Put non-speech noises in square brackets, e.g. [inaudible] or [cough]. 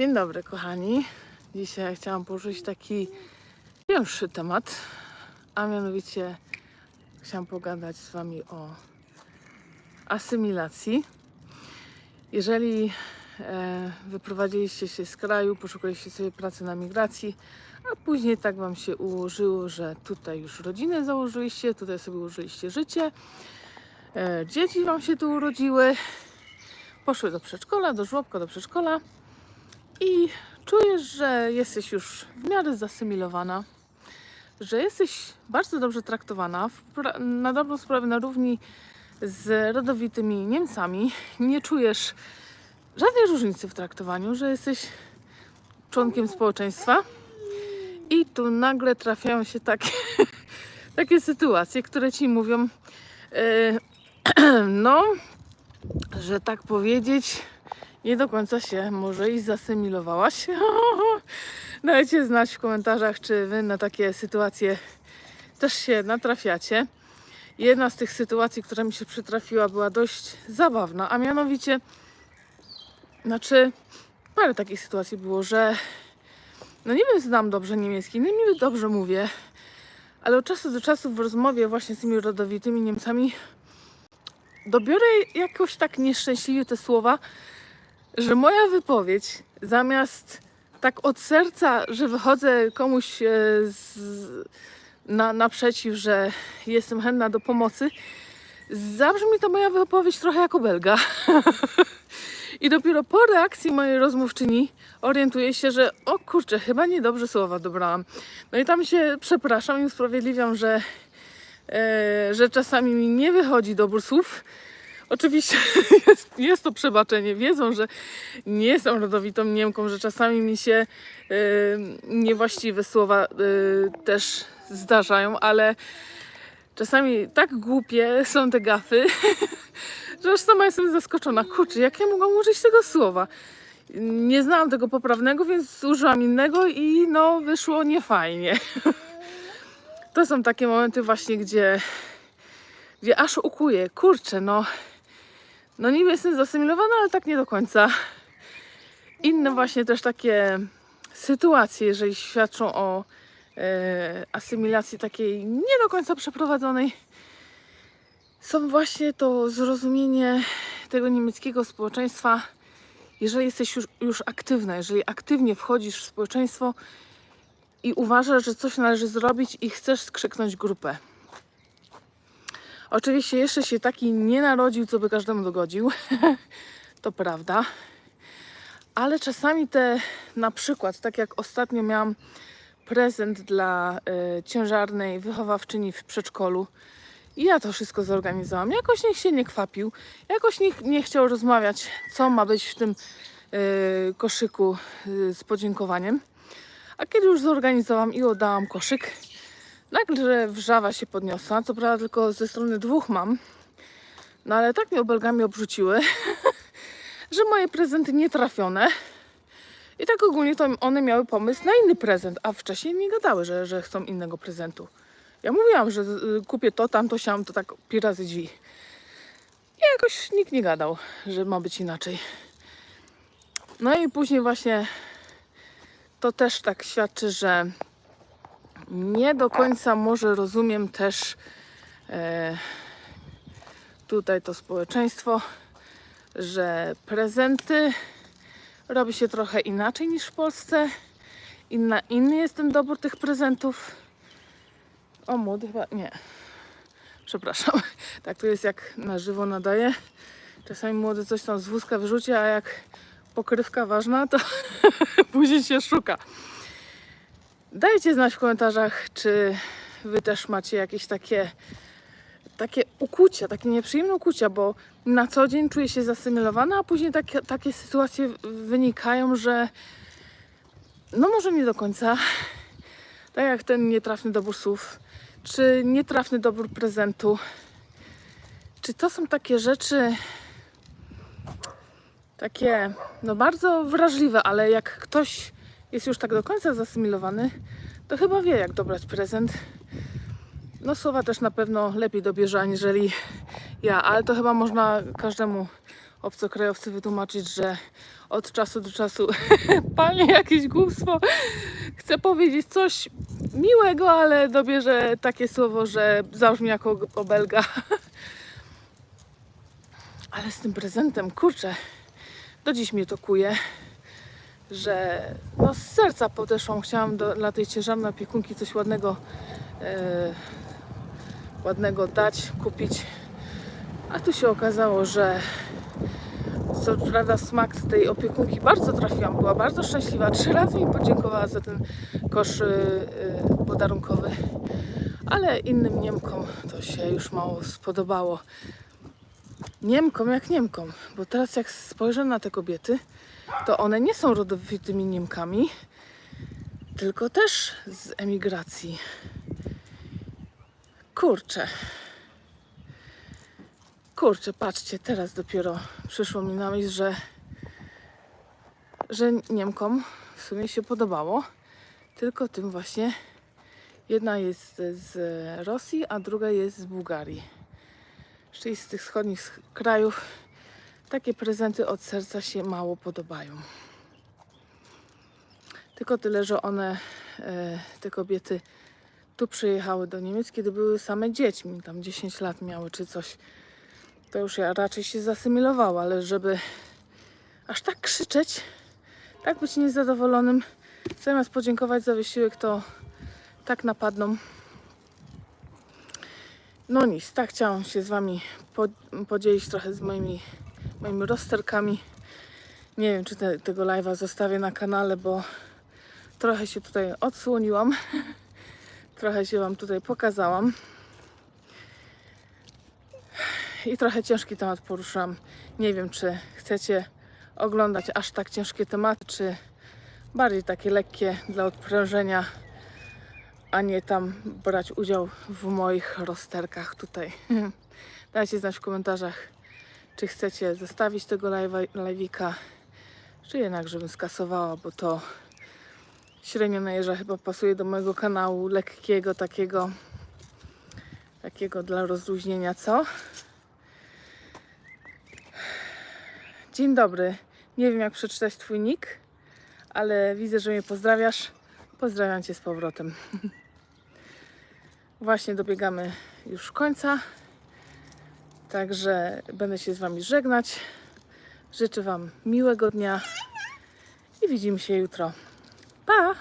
Dzień dobry, kochani. Dzisiaj chciałam poruszyć taki pierwszy temat, a mianowicie chciałam pogadać z Wami o asymilacji. Jeżeli e, wyprowadziliście się z kraju, poszukaliście sobie pracy na migracji, a później tak Wam się ułożyło, że tutaj już rodzinę założyliście, tutaj sobie ułożyliście życie, e, dzieci Wam się tu urodziły, poszły do przedszkola, do żłobka, do przedszkola i czujesz, że jesteś już w miarę zasymilowana, że jesteś bardzo dobrze traktowana, na dobrą sprawę na równi z rodowitymi Niemcami. Nie czujesz żadnej różnicy w traktowaniu, że jesteś członkiem społeczeństwa. I tu nagle trafiają się takie, [laughs] takie sytuacje, które ci mówią, e, [clears throat] no, że tak powiedzieć, nie do końca się może i zasymilowałaś. [laughs] Dajcie znać w komentarzach, czy wy na takie sytuacje też się natrafiacie. Jedna z tych sytuacji, która mi się przytrafiła, była dość zabawna, a mianowicie, znaczy, parę takich sytuacji było, że no niby znam dobrze niemiecki, no niby dobrze mówię, ale od czasu do czasu w rozmowie właśnie z tymi rodowitymi Niemcami dobiorę jakoś tak nieszczęśliwie te słowa, że moja wypowiedź zamiast tak od serca, że wychodzę komuś e, z, na, naprzeciw, że jestem chętna do pomocy, zabrzmi to moja wypowiedź trochę jako belga. [laughs] I dopiero po reakcji mojej rozmówczyni orientuję się, że o kurczę, chyba niedobrze słowa dobrałam. No i tam się przepraszam i usprawiedliwiam, że, e, że czasami mi nie wychodzi dobór słów. Oczywiście [laughs] jest, jest to przebaczenie. Wiedzą, że nie jestem rodowitą Niemką, że czasami mi się e, niewłaściwe słowa e, też zdarzają, ale czasami tak głupie są te gafy, [laughs] że aż sama jestem zaskoczona. Kurczę, jak ja mogłam użyć tego słowa? Nie znałam tego poprawnego, więc użyłam innego i no wyszło niefajnie. [laughs] To są takie momenty właśnie, gdzie, gdzie aż ukuję. Kurczę, no, no niby jestem zasymilowana, ale tak nie do końca. Inne właśnie też takie sytuacje, jeżeli świadczą o e, asymilacji takiej nie do końca przeprowadzonej, są właśnie to zrozumienie tego niemieckiego społeczeństwa, jeżeli jesteś już, już aktywna, jeżeli aktywnie wchodzisz w społeczeństwo i uważasz, że coś należy zrobić i chcesz skrzyknąć grupę. Oczywiście jeszcze się taki nie narodził, co by każdemu dogodził. [laughs] to prawda. Ale czasami te, na przykład, tak jak ostatnio miałam prezent dla y, ciężarnej wychowawczyni w przedszkolu, i ja to wszystko zorganizowałam. Jakoś nikt się nie kwapił, jakoś nikt nie chciał rozmawiać, co ma być w tym y, koszyku y, z podziękowaniem. A kiedy już zorganizowałam i oddałam koszyk, nagle wrzawa się podniosła. Co prawda tylko ze strony dwóch mam, no ale tak mnie obelgami obrzuciły, [laughs] że moje prezenty nie trafione. I tak ogólnie to one miały pomysł na inny prezent, a wcześniej nie gadały, że, że chcą innego prezentu. Ja mówiłam, że y, kupię to, tamto, siam, to tak pi razy drzwi. I jakoś nikt nie gadał, że ma być inaczej. No i później właśnie to też tak świadczy, że nie do końca może rozumiem też e, tutaj to społeczeństwo, że prezenty robi się trochę inaczej niż w Polsce. Inna, inny jest ten dobór tych prezentów. O, młody chyba nie. Przepraszam. [laughs] Tak to jest jak na żywo nadaje. Czasami młody coś tam z wózka wyrzuci, a jak pokrywka ważna, to [laughs] później się szuka. Dajcie znać w komentarzach, czy wy też macie jakieś takie takie ukłucia, takie nieprzyjemne ukłucia, bo na co dzień czuję się zasymilowana, a później takie, takie sytuacje wynikają, że no może nie do końca, tak jak ten nietrafny dobór słów, czy nietrafny dobór prezentu, czy to są takie rzeczy takie no bardzo wrażliwe, ale jak ktoś jest już tak do końca zasymilowany, to chyba wie jak dobrać prezent. No słowa też na pewno lepiej dobierze aniżeli ja, ale to chyba można każdemu obcokrajowcy wytłumaczyć, że od czasu do czasu [laughs] palnie jakieś głupstwo. Chcę powiedzieć coś miłego, ale dobierze takie słowo, że zabrzmi jako obelga. [laughs] Ale z tym prezentem, kurczę, do dziś mnie to kuje, że no z serca podeszłam. Chciałam do, dla tej ciężarnej opiekunki coś ładnego, e, ładnego dać, kupić. A tu się okazało, że co prawda smak tej opiekunki bardzo trafiłam, była bardzo szczęśliwa. Trzy razy mi podziękowała za ten kosz y, y, podarunkowy, ale innym Niemkom to się już mało spodobało. Niemkom jak Niemkom, bo teraz jak spojrzę na te kobiety, to one nie są rodowitymi Niemkami, tylko też z emigracji. Kurczę. Kurczę, patrzcie, teraz dopiero przyszło mi na myśl, że, że Niemkom w sumie się podobało, tylko tym właśnie jedna jest z Rosji, a druga jest z Bułgarii. Czyli z tych wschodnich krajów takie prezenty od serca się mało podobają. Tylko tyle, że one, e, te kobiety, tu przyjechały do Niemiec, kiedy były same dziećmi, tam 10 lat miały czy coś to już ja raczej się zasymilowała, ale żeby aż tak krzyczeć, tak być niezadowolonym, zamiast podziękować za wysiłek, to tak napadną. No nic, tak chciałam się z Wami po, podzielić trochę z moimi, moimi rozterkami. Nie wiem, czy te, tego live'a zostawię na kanale, bo trochę się tutaj odsłoniłam. [laughs] trochę się Wam tutaj pokazałam i trochę ciężki temat poruszam. Nie wiem, czy chcecie oglądać aż tak ciężkie tematy, czy bardziej takie lekkie dla odprężenia, a nie tam brać udział w moich rozterkach tutaj. [laughs] Dajcie znać w komentarzach, czy chcecie zostawić tego live'ika, czy jednak, żebym skasowała, bo to średnio najeżdża chyba pasuje do mojego kanału lekkiego, takiego takiego dla rozluźnienia, co? Dzień dobry. Nie wiem, jak przeczytać Twój nick, ale widzę, że mnie pozdrawiasz. Pozdrawiam Cię z powrotem. [laughs] Właśnie dobiegamy już końca, także będę się z Wami żegnać. Życzę Wam miłego dnia i widzimy się jutro. Pa!